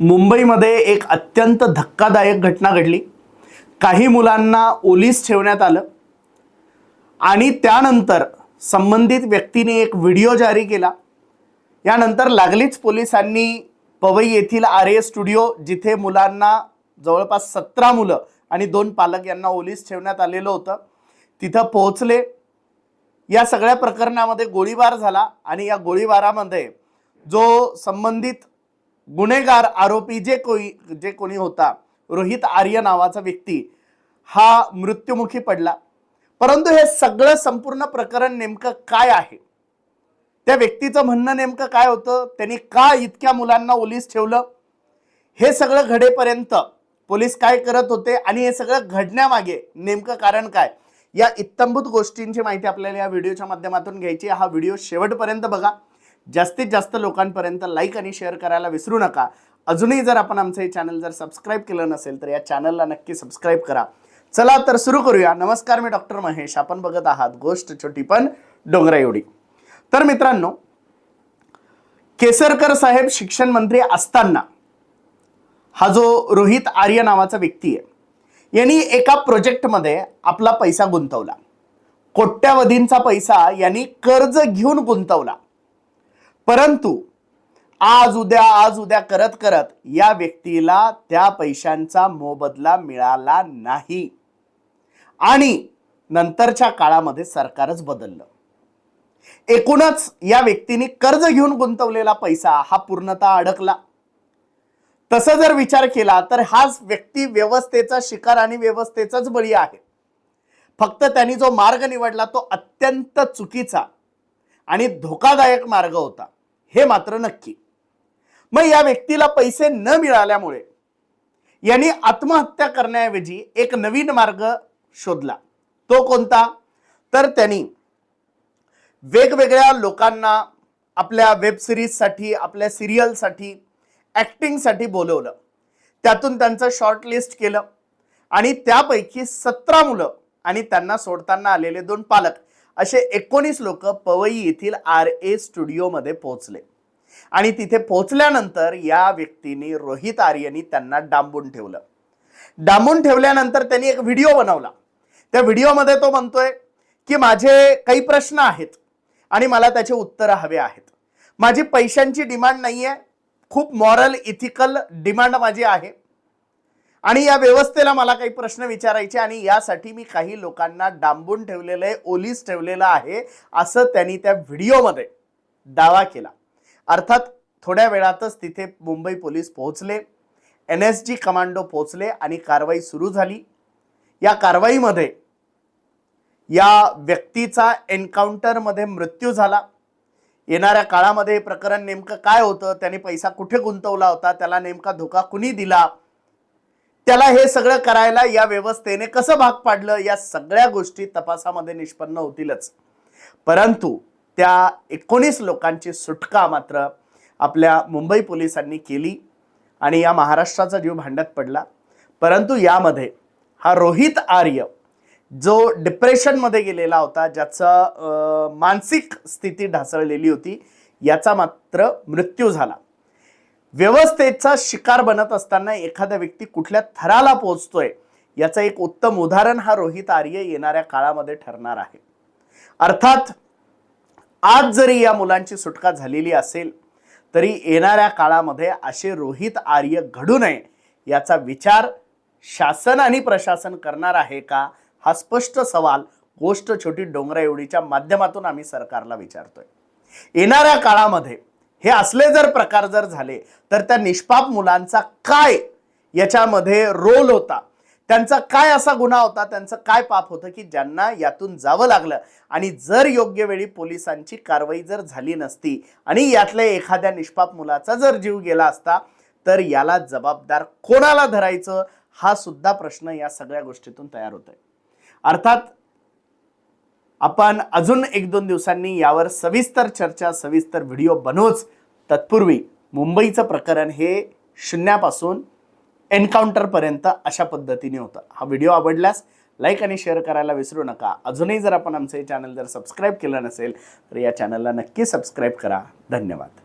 मुंबईमध्ये एक अत्यंत धक्कादायक घटना घडली. काही मुलांना ओलीस ठेवण्यात आलं. आणि त्यानंतर संबंधित व्यक्तीने एक व्हिडिओ जारी केला. यानंतर लागलीच पोलिसांनी पवई येथील आर ए स्टुडिओ जिथे मुलांना जवळपास सतरा मुलं आणि दोन पालक यांना ओलीस ठेवण्यात आलेलं होतं तिथं पोहोचले. या सगळ्या प्रकरणामध्ये गोळीबार झाला आणि या गोळीबारामध्ये जो संबंधित गुन्हेगार आरोपी जे कोई जे कोणी होता रोहित आर्य नावाचा व्यक्ती हा मृत्युमुखी पडला. परंतु हे सगळं संपूर्ण प्रकरण नेमकं काय आहे? त्या व्यक्तीचं म्हणणं नेमकं काय होतं? त्यांनी का इतक्या मुलांना ओलीस ठेवलं? हे सगळं घडेपर्यंत पोलीस काय करत होते? आणि हे सगळं घडण्यामागे नेमकं कारण काय? या इत्तंभूत गोष्टींची माहिती आपल्याला या व्हिडिओच्या माध्यमातून घ्यायची हा व्हिडिओ शेवटपर्यंत बघा. जास्तीत जास्त लोकांपर्यंत लाईक आणि शेअर करायला विसरू नका. अजूनही जर आपण आमचं हे चॅनल जर सबस्क्राईब केलं नसेल तर या चॅनलला नक्की सबस्क्राईब करा. चला तर सुरू करूया. नमस्कार मी डॉक्टर महेश. आपण बघत आहात गोष्ट छोटी पण डोंगरा एवढी. तर मित्रांनो केसरकर साहेब शिक्षण मंत्री असताना हा जो रोहित आर्य नावाचा व्यक्ती आहे यांनी एका प्रोजेक्टमध्ये आपला पैसा गुंतवला. कोट्यावधींचा पैसा यांनी कर्ज घेऊन गुंतवला. परंतु आज उद्या आज उद्या करत करत या व्यक्तीला त्या पैशांचा मोबदला मिळाला नाही. आणि नंतरच्या काळामध्ये सरकारच बदललं. एकूणच या व्यक्तीने कर्ज घेऊन गुंतवलेला पैसा हा पूर्णतः अडकला. तसं जर विचार केला तर हाच व्यक्ती व्यवस्थेचा शिकार आणि व्यवस्थेचाच बळी आहे. फक्त त्यांनी जो मार्ग निवडला तो अत्यंत चुकीचा आणि धोकादायक मार्ग होता. हे मात्र नक्की. मग या व्यक्तीला पैसे न मिळाल्यामुळे यांनी आत्महत्या करण्याऐवजी एक नवीन मार्ग शोधला. तो कोणता? तर त्यांनी वेगवेगळ्या लोकांना आपल्या वेब सिरीजसाठी आपल्या सिरियलसाठी ॲक्टिंगसाठी बोलवलं. त्यातून त्यांचं शॉर्टलिस्ट केलं आणि त्यापैकी सतरा मुलं आणि त्यांना सोडताना आलेले दोन पालक. असे एकोणीस लोक पवई येथील आर ए स्टुडिओमध्ये पोहोचले. आणि तिथे पोहोचल्यानंतर या व्यक्तीने रोहित आर्यनी त्यांना डांबून ठेवलं. डांबून ठेवल्यानंतर त्यांनी एक व्हिडिओ बनवला. त्या व्हिडिओमध्ये तो म्हणतोय की माझे काही प्रश्न आहेत आणि मला त्याचे उत्तरं हवे आहेत. माझी पैशांची डिमांड नाही आहे खूप मॉरल इथिकल डिमांड माझी आहे. आणि या व्यवस्थेला मला काही प्रश्न विचारायचे आणि यासाठी मी काही लोकांना डांबून ठेवलेलं आहे ओलीस ठेवलेलं आहे असं त्यांनी त्या व्हिडिओमध्ये दावा केला. अर्थात थोड्या वेळातच तिथे मुंबई पोलीस पोहोचले एन एस जी कमांडो पोहोचले आणि कारवाई सुरू झाली. या कारवाईमध्ये या व्यक्तीचा एन्काउंटरमध्ये मृत्यू झाला. येणाऱ्या काळामध्ये हे प्रकरण नेमकं काय होतं त्याने पैसा कुठे गुंतवला होता त्याला नेमका धोका कुणी दिला त्याला हे सगळं करायला या व्यवस्थेने कसं भाग पाडलं या सगळ्या गोष्टी तपासामध्ये निष्पन्न होतीलच. परंतु त्या एकोणीस लोकांची सुटका मात्र आपल्या मुंबई पोलिसांनी केली आणि या महाराष्ट्राचा जीव भांड्यात पडला. परंतु यामध्ये हा रोहित आर्य जो डिप्रेशनमध्ये गेलेला होता ज्याचं मानसिक स्थिती ढासळलेली होती याचा मात्र मृत्यू झाला. व्यवस्थेचा शिकार बनत असताना एखादा व्यक्ती कुठल्या थराला पोहोचतोय याचं एक उत्तम उदाहरण हा रोहित आर्य येणाऱ्या काळामध्ये ठरणार आहे. अर्थात आज जरी या मुलांची सुटका झालेली असेल तरी येणाऱ्या काळामध्ये असे रोहित आर्य घडू नये याचा विचार शासन आणि प्रशासन करणार आहे का हा स्पष्ट सवाल गोष्ट छोटी डोंगरा एवढीच्या माध्यमातून आम्ही सरकारला विचारतोय. येणाऱ्या काळामध्ये हे असले जर प्रकार जर झाले तर त्या निष्पाप मुलांचा काय याच्यामध्ये रोल होता? त्यांचा काय असा गुन्हा होता? त्यांचं काय पाप होतं? की ज्यांना यातून जावं लागलं. आणि जर योग्य वेळी पोलिसांची कारवाई जर झाली नसती आणि यातल्या एखाद्या निष्पाप मुलाचा जर जीव गेला असता तर याला जबाबदार कोणाला धरायचं? हा सुद्धा प्रश्न या सगळ्या गोष्टीतून तयार होतोय. अर्थात आपण अजून एक दोन दिवसांनी यावर सविस्तर चर्चा सविस्तर व्हिडिओ बनवूच. तत्पूर्वी मुंबईचं प्रकरण हे शून्यापासून एन्काउंटरपर्यंत अशा पद्धतीने होतं. हा व्हिडिओ आवडल्यास लाईक आणि शेअर करायला विसरू नका. अजूनही जर आपण आमचं हे चॅनल जर सबस्क्राईब केलं नसेल तर या चॅनलला नक्की सबस्क्राईब करा. धन्यवाद.